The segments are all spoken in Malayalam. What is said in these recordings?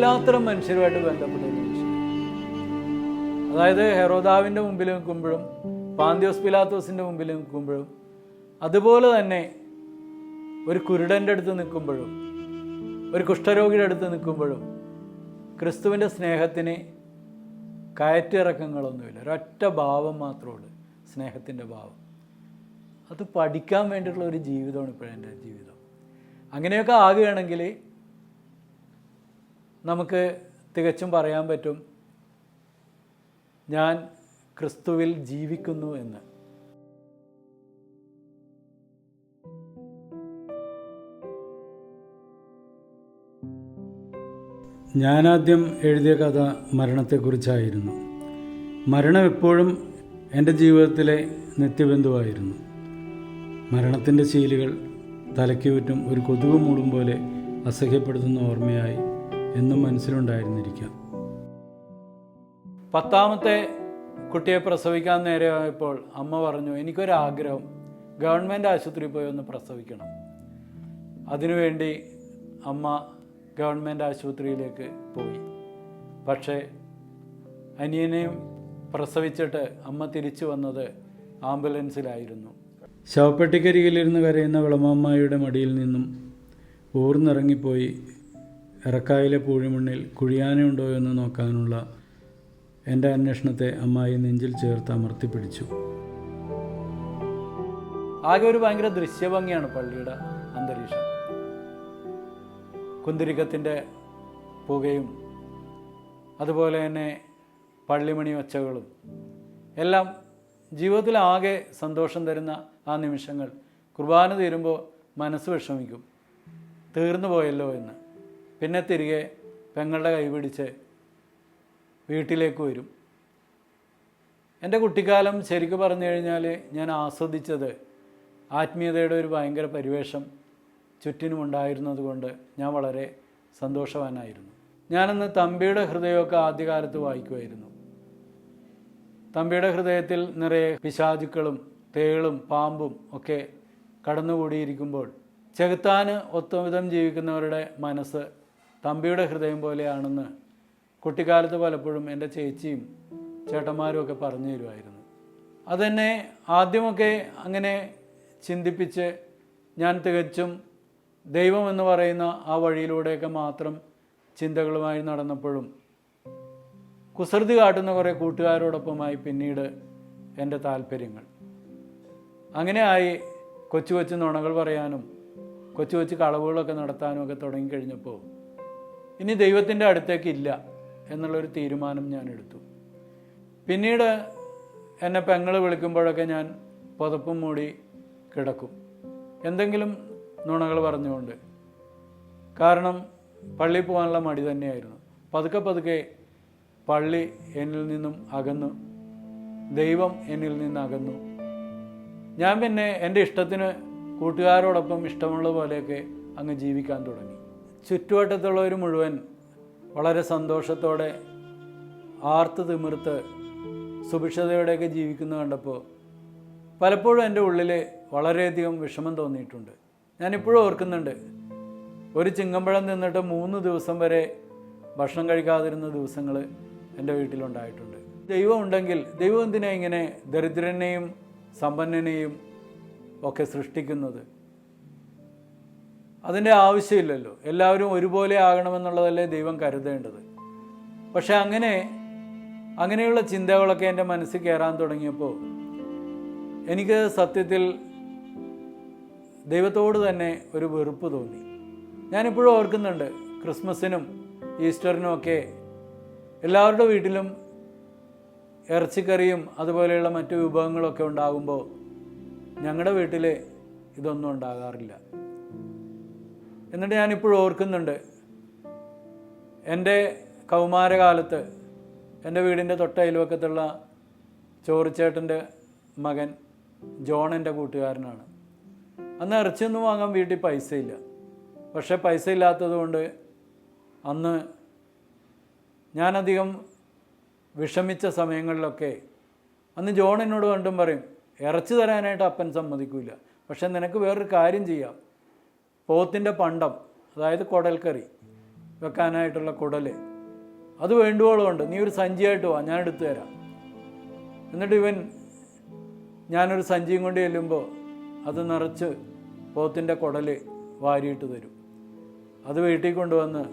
എല്ലാത്തരം മനുഷ്യരുമായിട്ട് ബന്ധപ്പെട്ട അതായത് ഹെറോദാവിന്റെ മുമ്പിൽ നിൽക്കുമ്പോഴും പാന്തിയോസ് പിലാത്തോസിന്റെ മുമ്പിൽ നിൽക്കുമ്പോഴും അതുപോലെ തന്നെ ഒരു കുരുടന്റെ അടുത്ത് നിൽക്കുമ്പോഴും ഒരു കുഷ്ഠരോഗിയുടെ അടുത്ത് നിൽക്കുമ്പോഴും ക്രിസ്തുവിന്റെ സ്നേഹത്തിന് കയറ്റിറക്കങ്ങളൊന്നുമില്ല. ഒരൊറ്റ ഭാവം മാത്രമേ ഉള്ളൂ സ്നേഹത്തിന്റെ ഭാവം. അത് പഠിക്കാൻ വേണ്ടിയിട്ടുള്ള ഒരു ജീവിതമാണ് ഇപ്പോഴെന്റെ ജീവിതം. അങ്ങനെയൊക്കെ ആകുകയാണെങ്കിൽ നമുക്ക് തികച്ചും പറയാൻ പറ്റും ഞാൻ ക്രിസ്തുവിൽ ജീവിക്കുന്നു എന്ന്. ഞാനാദ്യം എഴുതിയ കഥ മരണത്തെക്കുറിച്ചായിരുന്നു. മരണം എപ്പോഴും എന്റെ ജീവിതത്തിലെ നിത്യബന്ധുവായിരുന്നു. മരണത്തിന്റെ ശീലുകൾ തലയ്ക്ക് ഒരു കൊതുക് മൂടും പോലെ അസഹ്യപ്പെടുത്തുന്ന ഓർമ്മയായി എന്നും മനസ്സിലുണ്ടായിരുന്നിരിക്കാം. പത്താമത്തെ കുട്ടിയെ പ്രസവിക്കാൻ നേരെയായപ്പോൾ അമ്മ പറഞ്ഞു എനിക്കൊരാഗ്രഹം. ഗവൺമെന്റ് ആശുപത്രിയിൽ പോയി ഒന്ന് പ്രസവിക്കണം. അതിനുവേണ്ടി അമ്മ ഗവൺമെന്റ് ആശുപത്രിയിലേക്ക് പോയി. പക്ഷേ അനിയനെയും പ്രസവിച്ചിട്ട് അമ്മ തിരിച്ചു വന്നത് ആംബുലൻസിലായിരുന്നു. ശവപ്പെട്ടിക്കരികിലിരുന്ന് കരയുന്ന വിളമാമ്മയുടെ മടിയിൽ നിന്നും ഊർന്നിറങ്ങിപ്പോയി ഇറക്കായിലെ പൂഴിമണ്ണിൽ കുഴിയാനുണ്ടോ എന്ന് നോക്കാനുള്ള എന്റെ അന്വേഷണത്തെ അമ്മായി നെഞ്ചിൽ ചേർത്ത് അമർത്തിപ്പിടിച്ചു ആകെ ഒരു ഭയങ്കര ദൃശ്യഭംഗിയാണ് പള്ളിയുടെ അന്തരീക്ഷം. കുന്തിരിക്കത്തിന്റെ പുകയും അതുപോലെ തന്നെ പള്ളിമണി ഒച്ചകളും എല്ലാം ജീവിതത്തിൽ ആകെ സന്തോഷം തരുന്ന ആ നിമിഷങ്ങൾ കുർബാന തീരുമ്പോൾ മനസ്സ് വിഷമിക്കും. തീർന്നു പോയല്ലോ എന്ന്. പിന്നെ തിരികെ പെങ്ങളുടെ കൈ കൈപിടിച്ച് വീട്ടിലേക്ക് വരും. എന്റെ കുട്ടിക്കാലം ശരിക്കും പറഞ്ഞു കഴിഞ്ഞാൽ ഞാൻ ആസ്വദിച്ചത് ആത്മീയതയുടെ ഒരു ഭയങ്കര പരിവേഷം ചുറ്റിനുമുണ്ടായിരുന്നത് കൊണ്ട് ഞാൻ വളരെ സന്തോഷവാനായിരുന്നു. ഞാനന്ന് തമ്പിയുടെ ഹൃദയമൊക്കെ ആദ്യകാലത്ത് വായിക്കുമായിരുന്നു. തമ്പിയുടെ ഹൃദയത്തിൽ നിറയെ പിശാചുക്കളും തേളും പാമ്പും ഒക്കെ കടന്നുകൂടിയിരിക്കുമ്പോൾ ചെകുത്താന് ഒത്തവിധം ജീവിക്കുന്നവരുടെ മനസ്സ് തമ്പിയുടെ ഹൃദയം പോലെയാണെന്ന് കുട്ടിക്കാലത്ത് പലപ്പോഴും എന്റെ ചേച്ചിയും ചേട്ടന്മാരും ഒക്കെ പറഞ്ഞു തരുമായിരുന്നു. അതെന്നെ ആദ്യമൊക്കെ അങ്ങനെ ചിന്തിപ്പിച്ച് ഞാൻ തികച്ചും ദൈവം എന്ന് പറയുന്ന ആ വഴിയിലൂടെയൊക്കെ മാത്രം ചിന്തകളുമായി നടന്നപ്പോഴും കുസൃതി കാട്ടുന്ന കുറേ കൂട്ടുകാരോടൊപ്പമായി പിന്നീട് എന്റെ താല്പര്യങ്ങൾ. അങ്ങനെ ആയി കൊച്ചു കൊച്ചു നുണകൾ പറയാനും കൊച്ചു കൊച്ചു കളവുകളൊക്കെ നടത്താനും ഒക്കെ തുടങ്ങിക്കഴിഞ്ഞപ്പോൾ ഇനി ദൈവത്തിന്റെ അടുത്തേക്ക് ഇല്ല എന്നുള്ളൊരു തീരുമാനം ഞാൻ എടുത്തു. പിന്നീട് എന്നെ പെങ്ങൾ വിളിക്കുമ്പോഴൊക്കെ ഞാൻ പുതപ്പും മൂടി കിടക്കും. എന്തെങ്കിലും നുണകൾ പറഞ്ഞുകൊണ്ട്. കാരണം പള്ളിയിൽ പോകാനുള്ള മടി തന്നെയായിരുന്നു. പതുക്കെ പതുക്കെ പള്ളി എന്നിൽ നിന്നും അകന്നു. ദൈവം എന്നിൽ നിന്ന് അകന്നു. ഞാൻ പിന്നെ എന്റെ ഇഷ്ടത്തിന് കൂട്ടുകാരോടൊപ്പം ഇഷ്ടമുള്ള പോലെയൊക്കെ അങ്ങ് ജീവിക്കാൻ തുടങ്ങി. ചുറ്റുവട്ടത്തുള്ളവർ മുഴുവൻ വളരെ സന്തോഷത്തോടെ ആർത്ത് തിമിർത്ത് സുഭിക്ഷതയോടെയൊക്കെ ജീവിക്കുന്നത് കണ്ടപ്പോൾ പലപ്പോഴും എന്റെ ഉള്ളിൽ വളരെയധികം വിഷമം തോന്നിയിട്ടുണ്ട്. ഞാനിപ്പോഴും ഓർക്കുന്നുണ്ട്. ഒരു ചിങ്ങമ്പഴം നിന്നിട്ട് മൂന്ന് ദിവസം വരെ ഭക്ഷണം കഴിക്കാതിരുന്ന ദിവസങ്ങൾ എന്റെ വീട്ടിലുണ്ടായിട്ടുണ്ട്. ദൈവം ഉണ്ടെങ്കിൽ ദൈവം എന്തിനാ ഇങ്ങനെ ദരിദ്രനെയും സമ്പന്നനെയും ഒക്കെ സൃഷ്ടിക്കുന്നത്? അതിന്റെ ആവശ്യമില്ലല്ലോ. എല്ലാവരും ഒരുപോലെ ആകണമെന്നുള്ളതല്ലേ ദൈവം കരുതേണ്ടത്. പക്ഷെ അങ്ങനെ അങ്ങനെയുള്ള ചിന്തകളൊക്കെ എന്റെ മനസ്സിൽ കയറാൻ തുടങ്ങിയപ്പോൾ എനിക്ക് സത്യത്തിൽ ദൈവത്തോട് തന്നെ ഒരു വെറുപ്പ് തോന്നി. ഞാനിപ്പോഴും ഓർക്കുന്നുണ്ട് ക്രിസ്മസിനും ഈസ്റ്ററിനും ഒക്കെ എല്ലാവരുടെ വീട്ടിലും ഇറച്ചിക്കറിയും അതുപോലെയുള്ള മറ്റു വിഭവങ്ങളൊക്കെ ഉണ്ടാകുമ്പോൾ ഞങ്ങളുടെ വീട്ടിൽ ഇതൊന്നും ഉണ്ടാകാറില്ല. എന്നിട്ട് ഞാനിപ്പോഴും ഓർക്കുന്നുണ്ട്. എന്റെ കൗമാരകാലത്ത് എന്റെ വീടിന്റെ തൊട്ട അയൽവക്കത്തുള്ള ചോറിച്ചേട്ടന്റെ മകൻ ജോൺ എന്റെ കൂട്ടുകാരനാണ്. അന്ന് ഇറച്ചിയൊന്നും വാങ്ങാൻ വീട്ടിൽ പൈസയില്ല. പക്ഷേ പൈസ ഇല്ലാത്തതുകൊണ്ട് അന്ന് ഞാനധികം വിഷമിച്ച സമയങ്ങളിലൊക്കെ അന്ന് ജോൺ എന്നോട് കണ്ടും പറയും ഇറച്ചി തരാനായിട്ട് അപ്പൻ സമ്മതിക്കില്ല പക്ഷെ നിനക്ക് വേറൊരു കാര്യം ചെയ്യാം. പോത്തിന്റെ പണ്ടം അതായത് കുടൽക്കറി വെക്കാനായിട്ടുള്ള കുടൽ അത് വേണ്ടുവോളം ഉണ്ട് നീ ഒരു സഞ്ചിയായിട്ട് വാ ഞാൻ എടുത്തു തരാം. എന്നിട്ട് ഇവൻ ഞാനൊരു സഞ്ചിയും കൊണ്ട് ചെല്ലുമ്പോൾ അത് നിറച്ച് പോത്തിന്റെ കുടൽ വാരിയിട്ട് തരും. അത് വീട്ടിൽ കൊണ്ടുവന്ന്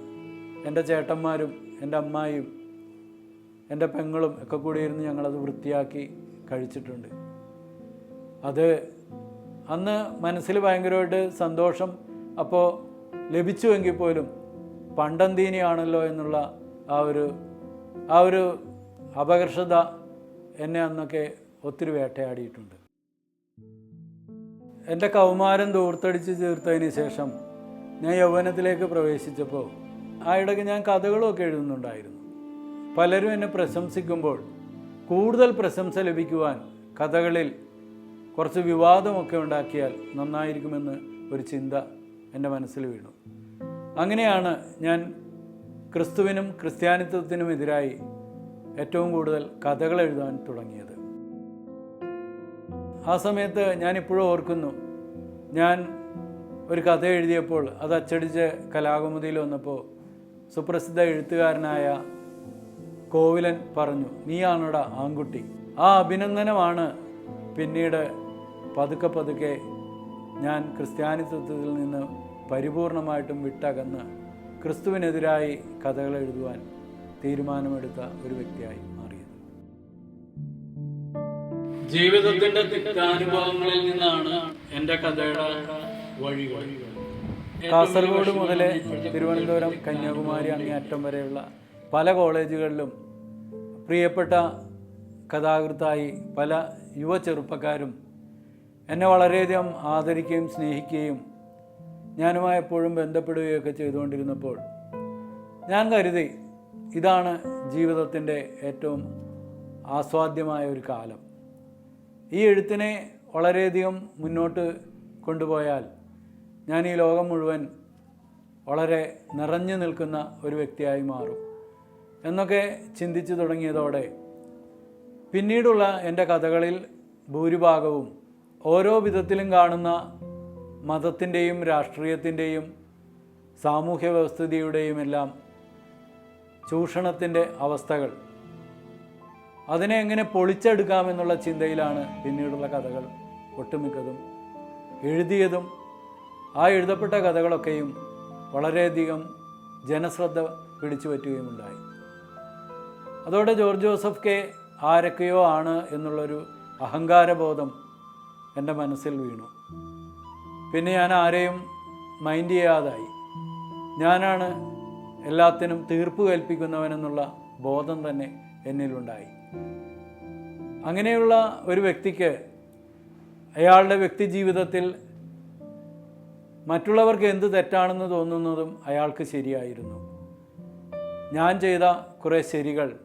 എന്റെ ചേട്ടന്മാരും എന്റെ അമ്മായും എന്റെ പെങ്ങളും ഒക്കെ കൂടി ഇരുന്ന് ഞങ്ങളത് വൃത്തിയാക്കി കഴിച്ചിട്ടുണ്ട്. അത് അന്ന് മനസ്സിൽ ഭയങ്കരമായിട്ട് സന്തോഷം അപ്പോൾ ലഭിച്ചുവെങ്കിൽ പോലും പണ്ടന്തീനിയാണല്ലോ എന്നുള്ള ആ ഒരു ആ ഒരു അപകർഷത എന്നെ അന്നൊക്കെ ഒത്തിരി വേട്ടയാടിയിട്ടുണ്ട്. എന്റെ കൗമാരം ദൂർത്തടിച്ച് തീർത്തതിന് ശേഷം ഞാൻ യൗവനത്തിലേക്ക് പ്രവേശിച്ചപ്പോൾ ആ ഇടയ്ക്ക് ഞാൻ കഥകളൊക്കെ എഴുതുന്നുണ്ടായിരുന്നു. പലരും എന്നെ പ്രശംസിക്കുമ്പോൾ കൂടുതൽ പ്രശംസ ലഭിക്കുവാൻ കഥകളിൽ കുറച്ച് വിവാദമൊക്കെ ഉണ്ടാക്കിയാൽ നന്നായിരിക്കുമെന്ന് ഒരു ചിന്ത എന്റെ മനസ്സിൽ വീണു. അങ്ങനെയാണ് ഞാൻ ക്രിസ്തുവിനും ക്രിസ്ത്യാനിത്വത്തിനും എതിരായി ഏറ്റവും കൂടുതൽ കഥകൾ എഴുതാൻ തുടങ്ങിയത്. ആ സമയത്ത് ഞാനിപ്പോഴും ഓർക്കുന്നു. ഞാൻ ഒരു കഥ എഴുതിയപ്പോൾ അത് അച്ചടിച്ച് കലാകുമുദിയിൽ വന്നപ്പോൾ സുപ്രസിദ്ധ എഴുത്തുകാരനായ കോവിലൻ പറഞ്ഞു നീയാണോടാ ആൺകുട്ടി? ആ അഭിനന്ദനമാണ് പിന്നീട് പതുക്കെ പതുക്കെ ഞാൻ ക്രിസ്ത്യാനിത്വത്തിൽ നിന്ന് പരിപൂർണമായിട്ടും വിട്ടകന്ന് ക്രിസ്തുവിനെതിരായി കഥകൾ എഴുതുവാൻ തീരുമാനമെടുത്ത ഒരു വ്യക്തിയായി മാറിയത്. ജീവിതത്തിന്റെ തിക്താനുഭവങ്ങളിൽ നിന്നാണ് എന്റെ കഥയുടെ വഴികൾ. കാസർഗോഡ് മുതൽ തിരുവനന്തപുരം കന്യാകുമാരി അങ്ങേയറ്റം വരെയുള്ള പല കോളേജുകളിലും പ്രിയപ്പെട്ട കഥാകൃത്തായി പല യുവ ചെറുപ്പക്കാരും എന്നെ വളരെയധികം ആദരിക്കുകയും സ്നേഹിക്കുകയും ഞാനുമായി എപ്പോഴും ബന്ധപ്പെടുകയൊക്കെ ചെയ്തുകൊണ്ടിരുന്നപ്പോൾ ഞാൻ കരുതി ഇതാണ് ജീവിതത്തിന്റെ ഏറ്റവും ആസ്വാദ്യമായ ഒരു കാലം. ഈ എഴുത്തിനെ വളരെയധികം മുന്നോട്ട് കൊണ്ടുപോയാൽ ഞാൻ ഈ ലോകം മുഴുവൻ വളരെ നിറഞ്ഞു നിൽക്കുന്ന ഒരു വ്യക്തിയായി മാറും എന്നൊക്കെ ചിന്തിച്ചു തുടങ്ങിയതോടെ പിന്നീടുള്ള എന്റെ കഥകളിൽ ഭൂരിഭാഗവും ഓരോ വിധത്തിലും കാണുന്ന മതത്തിന്റെയും രാഷ്ട്രീയത്തിന്റെയും സാമൂഹ്യ വ്യവസ്ഥിതിയുടെയും എല്ലാം ചൂഷണത്തിന്റെ അവസ്ഥകൾ. അതിനെ എങ്ങനെ പൊളിച്ചെടുക്കാമെന്നുള്ള ചിന്തയിലാണ് പിന്നീടുള്ള കഥകൾ ഒട്ടുമിക്കതും. എഴുതിയതും ആ എഴുതപ്പെട്ട കഥകളൊക്കെയും വളരെയധികം ജനശ്രദ്ധ പിടിച്ചു പറ്റുകയുമുണ്ടായി. അതോടെ ജോർജ് ജോസഫ് കെ ആരൊക്കെയോ ആണ് എന്നുള്ളൊരു അഹങ്കാരബോധം എന്റെ മനസ്സിൽ വീണു. പിന്നെ ഞാൻ ആരെയും മൈൻഡ് ചെയ്യാതായി. ഞാനാണ് എല്ലാത്തിനും തീർപ്പ് കൽപ്പിക്കുന്നവനെന്നുള്ള ബോധം തന്നെ എന്നിലുണ്ടായി. അങ്ങനെയുള്ള ഒരു വ്യക്തിക്ക് അയാളുടെ വ്യക്തി ജീവിതത്തിൽ മറ്റുള്ളവർക്ക് എന്ത് തെറ്റാണെന്ന് തോന്നുന്നതും അയാൾക്ക് ശരിയായിരുന്നു. ഞാൻ ചെയ്ത കുറേ ശരികൾ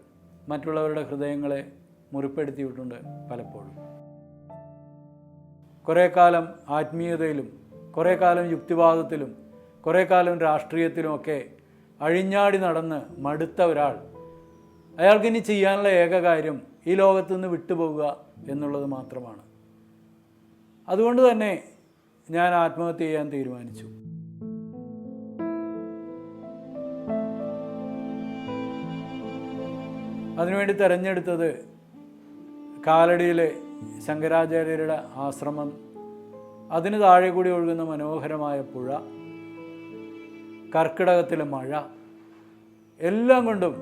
മറ്റുള്ളവരുടെ ഹൃദയങ്ങളെ മുറിപ്പെടുത്തിയിട്ടുണ്ട് പലപ്പോഴും. കുറേ കാലം ആത്മീയതയിലും കുറേ കാലം യുക്തിവാദത്തിലും കുറേ കാലം രാഷ്ട്രീയത്തിലുമൊക്കെ അഴിഞ്ഞാടി നടന്ന് മടുത്ത ഒരാൾ. അയാൾക്ക് ഇനി ചെയ്യാനുള്ള ഏക കാര്യം ഈ ലോകത്തു നിന്ന് വിട്ടുപോകുക എന്നുള്ളത് മാത്രമാണ്. അതുകൊണ്ട് തന്നെ ഞാൻ ആത്മഹത്യ ചെയ്യാൻ തീരുമാനിച്ചു. അതിനുവേണ്ടി തിരഞ്ഞെടുത്തത് കാലടിയിലെ ശങ്കരാചാര്യരുടെ ആശ്രമം. അതിന് താഴെ കൂടി ഒഴുകുന്ന മനോഹരമായ പുഴ കർക്കിടകത്തിലെ മഴ എല്ലാം കൊണ്ടും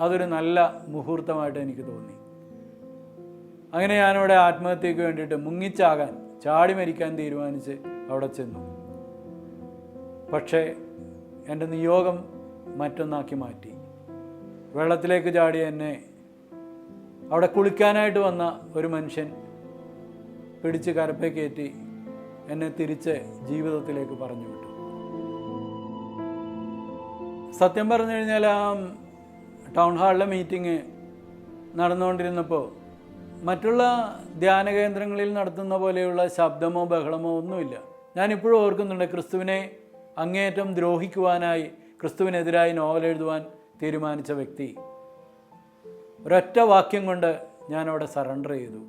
അതൊരു നല്ല മുഹൂർത്തമായിട്ട് എനിക്ക് തോന്നി. അങ്ങനെ ഞാനിവിടെ ആത്മഹത്യക്ക് വേണ്ടിയിട്ട് മുങ്ങിച്ചാകാൻ ചാടി മരിക്കാൻ തീരുമാനിച്ച് അവിടെ ചെന്നു. പക്ഷേ എന്റെ നിയോഗം മറ്റൊന്നാക്കി മാറ്റി. വെള്ളത്തിലേക്ക് ചാടി എന്നെ അവിടെ കുളിക്കാനായിട്ട് വന്ന ഒരു മനുഷ്യൻ പിടിച്ച് കരപ്പേ കയറ്റി എന്നെ തിരിച്ച് ജീവിതത്തിലേക്ക് പറഞ്ഞു വിട്ടു. സത്യം പറഞ്ഞു കഴിഞ്ഞാൽ ആ ടൗൺ ഹാളിലെ മീറ്റിംഗ് നടന്നുകൊണ്ടിരുന്നപ്പോൾ മറ്റുള്ള ധ്യാന കേന്ദ്രങ്ങളിൽ നടത്തുന്ന പോലെയുള്ള ശബ്ദമോ ബഹളമോ ഒന്നുമില്ല. ഞാനിപ്പോഴും ഓർക്കുന്നുണ്ട് ക്രിസ്തുവിനെ അങ്ങേയറ്റം ദ്രോഹിക്കുവാനായി ക്രിസ്തുവിനെതിരായി നോവൽ എഴുതുവാൻ തീരുമാനിച്ച വ്യക്തി. ഒരൊറ്റ വാക്യം കൊണ്ട് ഞാനവിടെ സറണ്ടർ ചെയ്തു.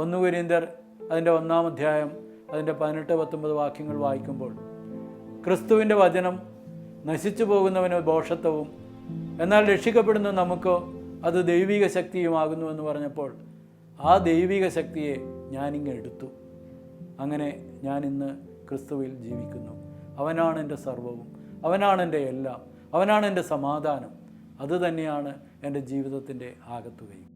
ഒന്ന് കുരീന്തർ അതിന്റെ ഒന്നാം അധ്യായം അതിന്റെ പതിനെട്ട് പത്തൊമ്പത് വാക്യങ്ങൾ വായിക്കുമ്പോൾ ക്രിസ്തുവിന്റെ വചനം നശിച്ചു പോകുന്നവന് ദോഷത്വവും എന്നാൽ രക്ഷിക്കപ്പെടുന്ന നമുക്കോ അത് ദൈവിക ശക്തിയുമാകുന്നു എന്ന് പറഞ്ഞപ്പോൾ ആ ദൈവിക ശക്തിയെ ഞാനിങ്ങ് എടുത്തു. അങ്ങനെ ഞാൻ ഇന്ന് ക്രിസ്തുവിൽ ജീവിക്കുന്നു. അവനാണ് എന്റെ സർവവും അവനാണ് എന്റെ എല്ലാം അവനാണ് എന്റെ സമാധാനം. അതുതന്നെയാണ് എന്റെ ജീവിതത്തിന്റെ ആകത്തുകയും.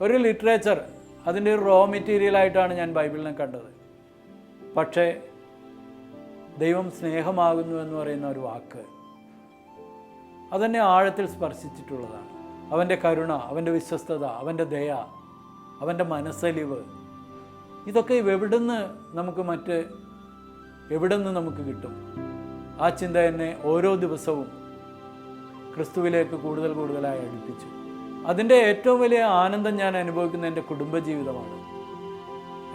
ഒരു ലിറ്ററേച്ചർ അതിന്റെ ഒരു റോ മെറ്റീരിയലായിട്ടാണ് ഞാൻ ബൈബിളിനെ കണ്ടത്. പക്ഷേ ദൈവം സ്നേഹമാകുന്നു എന്ന് പറയുന്ന ഒരു വാക്ക് അതെന്നെ ആഴത്തിൽ സ്പർശിച്ചിട്ടുള്ളതാണ്. അവന്റെ കരുണ അവന്റെ വിശ്വസ്തത അവന്റെ ദയ അവന്റെ മനസ്സലിവ് ഇതൊക്കെ എവിടുന്ന് നമുക്ക് മറ്റ് എവിടുന്ന് നമുക്ക് കിട്ടും? ആ ചിന്ത എന്നെ ഓരോ ദിവസവും ക്രിസ്തുവിലേക്ക് കൂടുതൽ കൂടുതലായി അടുപ്പിച്ചു. അതിന്റെ ഏറ്റവും വലിയ ആനന്ദം ഞാൻ അനുഭവിക്കുന്ന എന്റെ കുടുംബജീവിതമാണ്.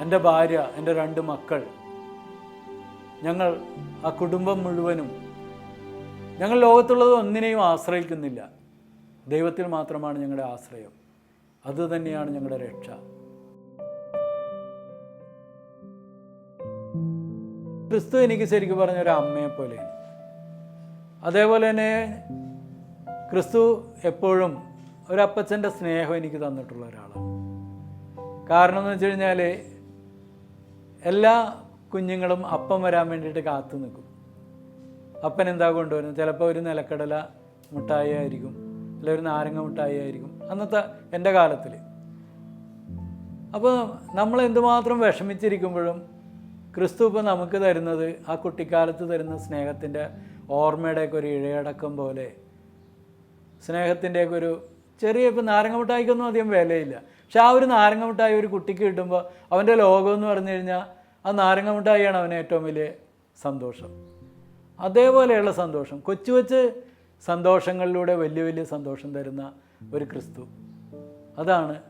എന്റെ ഭാര്യ എന്റെ രണ്ട് മക്കൾ. ഞങ്ങൾ ആ കുടുംബം മുഴുവനും ഞങ്ങൾ ലോകത്തുള്ളത് ഒന്നിനെയും ആശ്രയിക്കുന്നില്ല. ദൈവത്തിൽ മാത്രമാണ് ഞങ്ങളുടെ ആശ്രയം. അതുതന്നെയാണ് ഞങ്ങളുടെ രക്ഷ. ക്രിസ്തു എനിക്ക് ശരിക്കും പറഞ്ഞ ഒരു അമ്മയെ പോലെയാണ്. അതേപോലെ തന്നെ ക്രിസ്തു എപ്പോഴും ഒരപ്പച്ചന്റെ സ്നേഹം എനിക്ക് തന്നിട്ടുള്ള ഒരാളാണ് കാരണം എന്ന് വെച്ച് കഴിഞ്ഞാൽ എല്ലാ കുഞ്ഞുങ്ങളും അപ്പം വരാൻ വേണ്ടിയിട്ട് കാത്തു നിൽക്കും. അപ്പൻ എന്താ കൊണ്ടുവരുന്നത്? ചിലപ്പോൾ ഒരു നിലക്കടല മിഠായി ആയിരിക്കും അല്ലെങ്കിൽ ഒരു നാരങ്ങ മിഠായി ആയിരിക്കും അന്നത്തെ എന്റെ കാലത്തിൽ അപ്പോൾ നമ്മൾ എന്തുമാത്രം വിഷമിച്ചിരിക്കുമ്പോഴും ക്രിസ്തു ഇപ്പം നമുക്ക് തരുന്നത് ആ കുട്ടിക്കാലത്ത് തരുന്ന സ്നേഹത്തിന്റെ ഓർമ്മയുടെയൊക്കെ ഒരു ഇഴയടക്കം പോലെ സ്നേഹത്തിന്റെയൊക്കെ ഒരു ചെറിയ ഇപ്പം നാരങ്ങ മിഠായിക്കൊന്നും അധികം വിലയില്ല. പക്ഷെ ആ ഒരു നാരങ്ങ മിഠായി ഒരു കുട്ടിക്ക് കിട്ടുമ്പോൾ അവന്റെ ലോകം എന്ന് പറഞ്ഞു കഴിഞ്ഞാൽ ആ നാരങ്ങ മിഠായിയാണ് അവന് ഏറ്റവും വലിയ സന്തോഷം. അതേപോലെയുള്ള സന്തോഷം. കൊച്ചു വെച്ച് സന്തോഷങ്ങളിലൂടെ വലിയ വലിയ സന്തോഷം തരുന്ന ഒരു ക്രിസ്തു. അതാണ്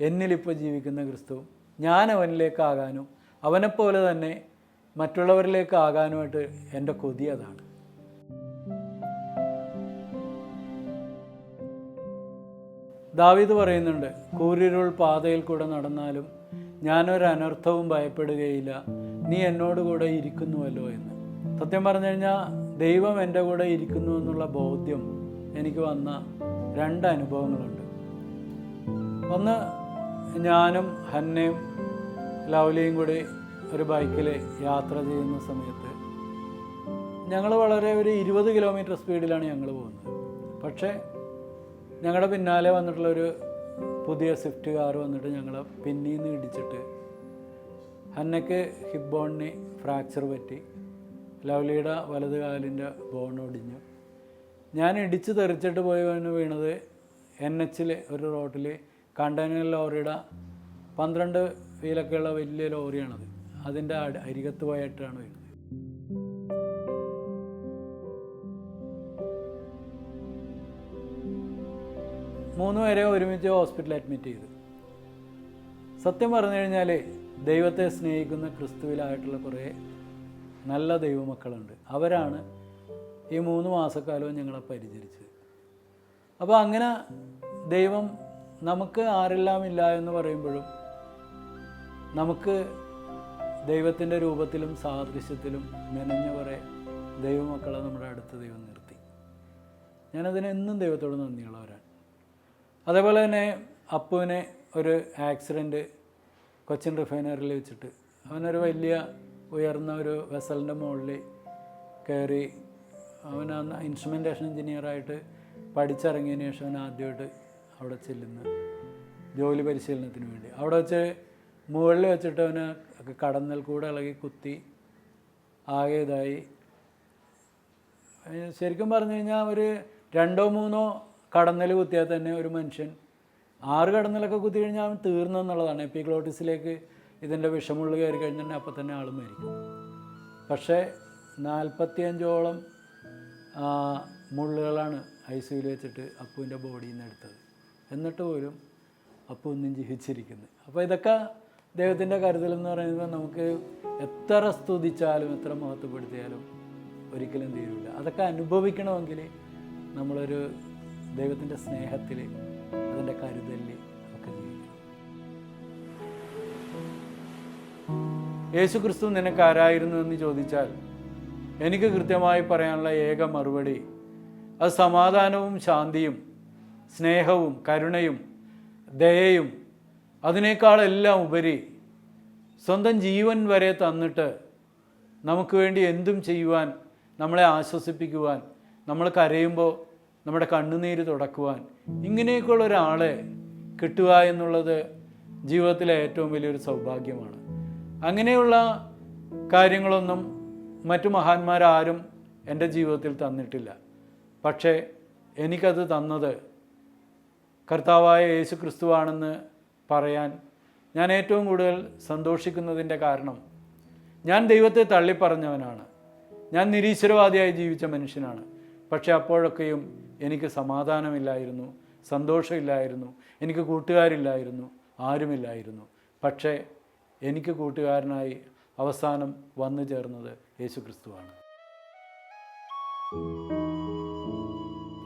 എന്നിലിപ്പോൾ ജീവിക്കുന്ന ക്രിസ്തു. ഞാൻ അവനിലേക്കാകാനും അവനെപ്പോലെ തന്നെ മറ്റുള്ളവരിലേക്ക് ആകാനുമായിട്ട് എന്റെ കൊതി അതാണ്. ദാവീദ് പറയുന്നുണ്ട് കൂരിരുൾ പാതയിൽ കൂടെ നടന്നാലും ഞാനൊരു അനർത്ഥവും ഭയപ്പെടുകയില്ല. നീ എന്നോട് കൂടെ ഇരിക്കുന്നുവല്ലോ എന്ന്. സത്യം പറഞ്ഞു കഴിഞ്ഞാൽ ദൈവം എന്റെ കൂടെ ഇരിക്കുന്നു എന്നുള്ള ബോധ്യം എനിക്ക് വന്ന രണ്ട് അനുഭവങ്ങളുണ്ട്. ഒന്ന് ഞാനും ഹന്നയും ലൗലിയും കൂടി ഒരു ബൈക്കിൽ യാത്ര ചെയ്യുന്ന സമയത്ത് ഞങ്ങൾ വളരെ ഒരു ഇരുപത് കിലോമീറ്റർ സ്പീഡിലാണ് ഞങ്ങൾ പോകുന്നത്. പക്ഷേ ഞങ്ങളുടെ പിന്നാലെ വന്നിട്ടുള്ളൊരു പുതിയ സ്വിഫ്റ്റ് കാർ വന്നിട്ട് ഞങ്ങളെ നിന്ന് ഇടിച്ചിട്ട് ഹന്നയ്ക്ക് ഹിപ് ബോണിന് ഫ്രാക്ചർ പറ്റി. ലവ്ലിയുടെ വലത് കാലിന്റെ ബോൺ ഒടിഞ്ഞു. ഞാൻ ഇടിച്ച് തെറിച്ചിട്ട് പോയി വീണത് എൻ എച്ചിൽ ഒരു റോട്ടിൽ കണ്ടെയ്നർ ലോറിയുടെ പന്ത്രണ്ട് വീലൊക്കെയുള്ള വലിയ ലോറിയാണത്. അതിന്റെ അരികത്ത് പോയിട്ടാണ് വീണത്. മൂന്ന് പേരെ ഒരുമിച്ച് ഹോസ്പിറ്റലിൽ അഡ്മിറ്റ് ചെയ്തു. സത്യം പറഞ്ഞു കഴിഞ്ഞാൽ ദൈവത്തെ സ്നേഹിക്കുന്ന ക്രിസ്തുവിലായിട്ടുള്ള കുറേ നല്ല ദൈവമക്കളുണ്ട്. അവരാണ് ഈ മൂന്ന് മാസക്കാലവും ഞങ്ങളെ പരിചരിച്ചത്. അപ്പോൾ അങ്ങനെ ദൈവം നമുക്ക് ആരെല്ലാം ഇല്ല എന്ന് പറയുമ്പോഴും നമുക്ക് ദൈവത്തിന്റെ രൂപത്തിലും സാദൃശ്യത്തിലും മെനഞ്ഞ കുറേ ദൈവമക്കളെ നമ്മുടെ അടുത്ത് ദൈവം നിർത്തി. ഞാനതിനെന്നും ദൈവത്തോട് നന്ദിയുള്ളവരാണ്. അതേപോലെ തന്നെ അപ്പുവിനെ ഒരു ആക്സിഡന്റ് കൊച്ചിൻ റിഫൈനറിയിൽ വെച്ചിട്ട്. അവനൊരു വലിയ ഉയർന്ന ഒരു വെസലിന്റെ മുകളിൽ കയറി അവൻ അന്ന് ഇൻസ്ട്രുമെന്റേഷൻ എഞ്ചിനീയറായിട്ട് പഠിച്ചിറങ്ങിയതിന് ശേഷം അവൻ ആദ്യമായിട്ട് അവിടെ ചെല്ലുന്നത് ജോലി പരിശീലനത്തിന് വേണ്ടി. അവിടെ വെച്ച് മുകളിൽ വെച്ചിട്ട് അവന് കടന്നൽ കൂടെ ഇളകി കുത്തി ആകെ ഇതായി. ശരിക്കും പറഞ്ഞു കഴിഞ്ഞാൽ ഒരു രണ്ടോ മൂന്നോ കടന്നൽ കുത്തിയാൽ തന്നെ ഒരു മനുഷ്യൻ ആറ് കടന്നലൊക്കെ കുത്തി കഴിഞ്ഞാൽ അവൻ തീർന്നു എന്നുള്ളതാണ്. എപ്പിക്ലോട്ടിസിലേക്ക് ഇതിന്റെ വിഷമുള്ള കയറി കഴിഞ്ഞിട്ടുണ്ടെങ്കിൽ അപ്പം തന്നെ ആൾ മരിക്കും. പക്ഷേ നാൽപ്പത്തിയഞ്ചോളം മുള്ളുകളാണ് ഐ സിയിൽ വെച്ചിട്ട് അപ്പുവിന്റെ ബോഡിയിൽ നിന്ന് എടുത്തത്. എന്നിട്ട് പോലും അപ്പു ഒന്നും ജീവിച്ചിരിക്കുന്നത് അപ്പോൾ ഇതൊക്കെ ദൈവത്തിന്റെ കരുതലെന്ന് പറയുന്നത് നമുക്ക് എത്ര സ്തുതിച്ചാലും എത്ര മഹത്വപ്പെടുത്തിയാലും ഒരിക്കലും തീരില്ല അതൊക്കെ അനുഭവിക്കണമെങ്കിൽ നമ്മളൊരു ദൈവത്തിന്റെ സ്നേഹത്തിൽ അതിന്റെ കരുതലിൽ ഒക്കെ ജീവിക്കണം. യേശു ക്രിസ്തു നിനക്ക് ആരായിരുന്നു എന്ന് ചോദിച്ചാൽ എനിക്ക് കൃത്യമായി പറയാനുള്ള ഏക മറുപടി അത് സമാധാനവും ശാന്തിയും സ്നേഹവും കരുണയും ദയയും അതിനേക്കാളെല്ലാം ഉപരി സ്വന്തം ജീവൻ വരെ തന്നിട്ട് നമുക്ക് വേണ്ടി എന്തും ചെയ്യുവാൻ നമ്മളെ ആശ്വസിപ്പിക്കുവാൻ നമ്മൾ കരയുമ്പോൾ നമ്മുടെ കണ്ണുനീര് തുടക്കുവാൻ. ഇങ്ങനെയൊക്കെയുള്ള ഒരാളെ കിട്ടുക എന്നുള്ളത് ജീവിതത്തിലെ ഏറ്റവും വലിയൊരു സൗഭാഗ്യമാണ്. അങ്ങനെയുള്ള കാര്യങ്ങളൊന്നും മറ്റു മഹാന്മാരാരും എന്റെ ജീവിതത്തിൽ തന്നിട്ടില്ല. പക്ഷേ എനിക്കത് തന്നത് കർത്താവായ യേശു ക്രിസ്തുവാണെന്ന് പറയാൻ ഞാൻ ഏറ്റവും കൂടുതൽ സന്തോഷിക്കുന്നതിന്റെ കാരണം ഞാൻ ദൈവത്തെ തള്ളിപ്പറഞ്ഞവനാണ്. ഞാൻ നിരീശ്വരവാദിയായി ജീവിച്ച മനുഷ്യനാണ്. പക്ഷെ അപ്പോഴൊക്കെയും എനിക്ക് സമാധാനമില്ലായിരുന്നു സന്തോഷമില്ലായിരുന്നു എനിക്ക് കൂട്ടുകാരില്ലായിരുന്നു ആരുമില്ലായിരുന്നു. പക്ഷേ എനിക്ക് കൂട്ടുകാരനായി അവസാനം വന്നു ചേർന്നത് യേശു ക്രിസ്തുവാണ്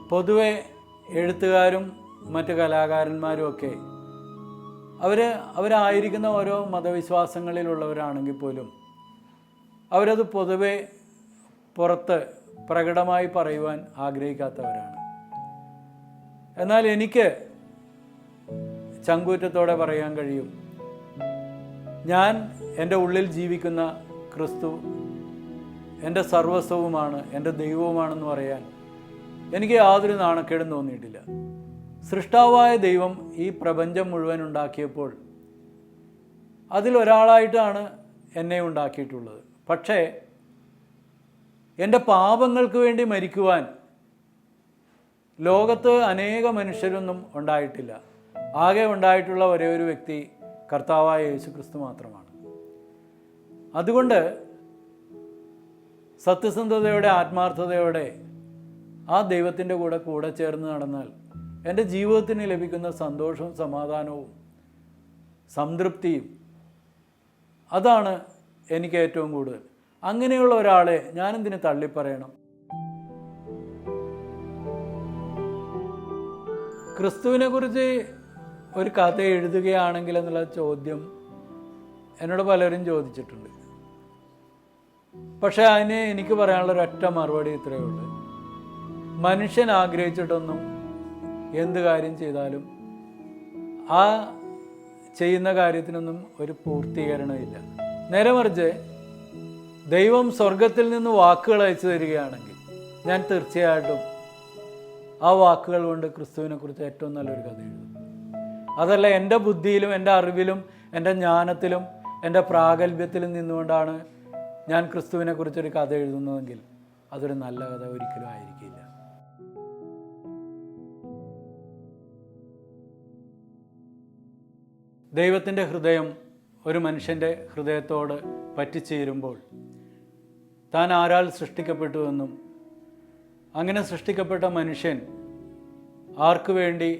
പൊതുവെ എഴുത്തുകാരും മറ്റ് കലാകാരന്മാരും ഒക്കെ അവർ അവരായിരിക്കുന്ന ഓരോ മതവിശ്വാസങ്ങളിലുള്ളവരാണെങ്കിൽ പോലും അവരത് പൊതുവെ പുറത്ത് പ്രകടമായി പറയുവാൻ ആഗ്രഹിക്കാത്തവരാണ്. എന്നാൽ എനിക്ക് ചങ്കൂറ്റത്തോടെ പറയാൻ കഴിയും. ഞാൻ എന്റെ ഉള്ളിൽ ജീവിക്കുന്ന ക്രിസ്തു എന്റെ സർവസ്വവുമാണ് എന്റെ ദൈവവുമാണെന്ന് പറയാൻ എനിക്ക് യാതൊരു നാണക്കേടും തോന്നിയിട്ടില്ല. സൃഷ്ടാവായ ദൈവം ഈ പ്രപഞ്ചം മുഴുവൻ ഉണ്ടാക്കിയപ്പോൾ അതിലൊരാളായിട്ടാണ് എന്നെ ഉണ്ടാക്കിയിട്ടുള്ളത്. പക്ഷേ എന്റെ പാപങ്ങൾക്ക് വേണ്ടി മരിക്കുവാൻ ലോകത്ത് അനേക മനുഷ്യരൊന്നും ഉണ്ടായിട്ടില്ല. ആകെ ഉണ്ടായിട്ടുള്ള ഒരേ ഒരു വ്യക്തി കർത്താവായ യേശുക്രിസ്തു മാത്രമാണ്. അതുകൊണ്ട് സത്യസന്ധതയോടെ ആത്മാർത്ഥതയോടെ ആ ദൈവത്തിന്റെ കൂടെ കൂടെ ചേർന്ന് നടന്നാൽ എന്റെ ജീവിതത്തിന് ലഭിക്കുന്ന സന്തോഷവും സമാധാനവും സംതൃപ്തിയും അതാണ് എനിക്ക് ഏറ്റവും കൂടുതൽ. അങ്ങനെയുള്ള ഒരാളെ ഞാനെന്തിന് തള്ളിപ്പറയണം? ക്രിസ്തുവിനെ കുറിച്ച് ഒരു കഥ എഴുതുകയാണെങ്കിൽ എന്നുള്ള ചോദ്യം എന്നോട് പലരും ചോദിച്ചിട്ടുണ്ട്. പക്ഷേ അതിന് എനിക്ക് പറയാനുള്ള ഒരൊറ്റ മറുപടി ഇത്രയേ ഉള്ളൂ. മനുഷ്യൻ ആഗ്രഹിച്ചിട്ടൊന്നും എന്ത് കാര്യം ചെയ്താലും ആ ചെയ്യുന്ന കാര്യത്തിനൊന്നും ഒരു പൂർത്തീകരണമില്ല. നേരെ മറിച്ച് ദൈവം സ്വർഗത്തിൽ നിന്ന് വാക്കുകൾ അയച്ചു തരികയാണെങ്കിൽ ഞാൻ തീർച്ചയായിട്ടും ആ വാക്കുകൾ കൊണ്ട് ക്രിസ്തുവിനെക്കുറിച്ച് ഏറ്റവും നല്ലൊരു കഥ എഴുതും അതല്ല എന്റെ ബുദ്ധിയിലും എന്റെ അറിവിലും എന്റെ ജ്ഞാനത്തിലും എന്റെ പ്രാഗൽഭ്യത്തിലും നിന്നുകൊണ്ടാണ് ഞാൻ ക്രിസ്തുവിനെ കുറിച്ചൊരു കഥ എഴുതുന്നതെങ്കിൽ അതൊരു നല്ല കഥ ഒരിക്കലും ആയിരിക്കില്ല. ദൈവത്തിന്റെ ഹൃദയം ഒരു മനുഷ്യന്റെ ഹൃദയത്തോട് പറ്റിച്ചേരുമ്പോൾ താൻ ആരാൽ സൃഷ്ടിക്കപ്പെട്ടുവെന്നും അങ്ങനെ സൃഷ്ടിക്കപ്പെട്ട മനുഷ്യൻ ആർക്കു വേണ്ടി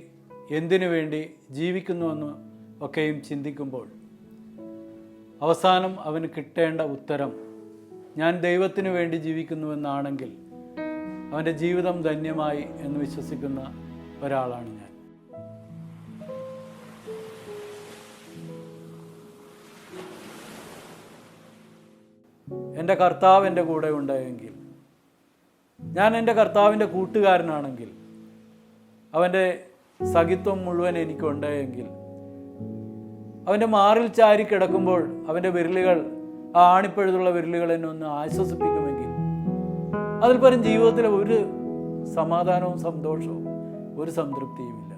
എന്തിനു വേണ്ടി ജീവിക്കുന്നുവെന്ന് ഒക്കെയും ചിന്തിക്കുമ്പോൾ അവസാനം അവന് കിട്ടേണ്ട ഉത്തരം ഞാൻ ദൈവത്തിനു വേണ്ടി ജീവിക്കുന്നുവെന്നാണെങ്കിൽ അവന്റെ ജീവിതം ധന്യമായി എന്ന് വിശ്വസിക്കുന്ന ഒരാളാണ് ഞാൻ. എന്റെ കർത്താവ് എന്റെ കൂടെ ഉണ്ടായെങ്കിൽ ഞാൻ എന്റെ കർത്താവിന്റെ കൂട്ടുകാരനാണെങ്കിൽ അവന്റെ സഖിത്വം മുഴുവൻ എനിക്കുണ്ടായെങ്കിൽ അവന്റെ മാറിൽ ചാരി കിടക്കുമ്പോൾ അവന്റെ വിരലുകൾ ആ ആണിപ്പഴുതുള്ള വിരലുകൾ എന്നെ ഒന്ന് ആശ്വസിപ്പിക്കുമെങ്കിൽ അതിൽ പരം ജീവിതത്തിലെ ഒരു സമാധാനവും സന്തോഷവും ഒരു സംതൃപ്തിയുമില്ല.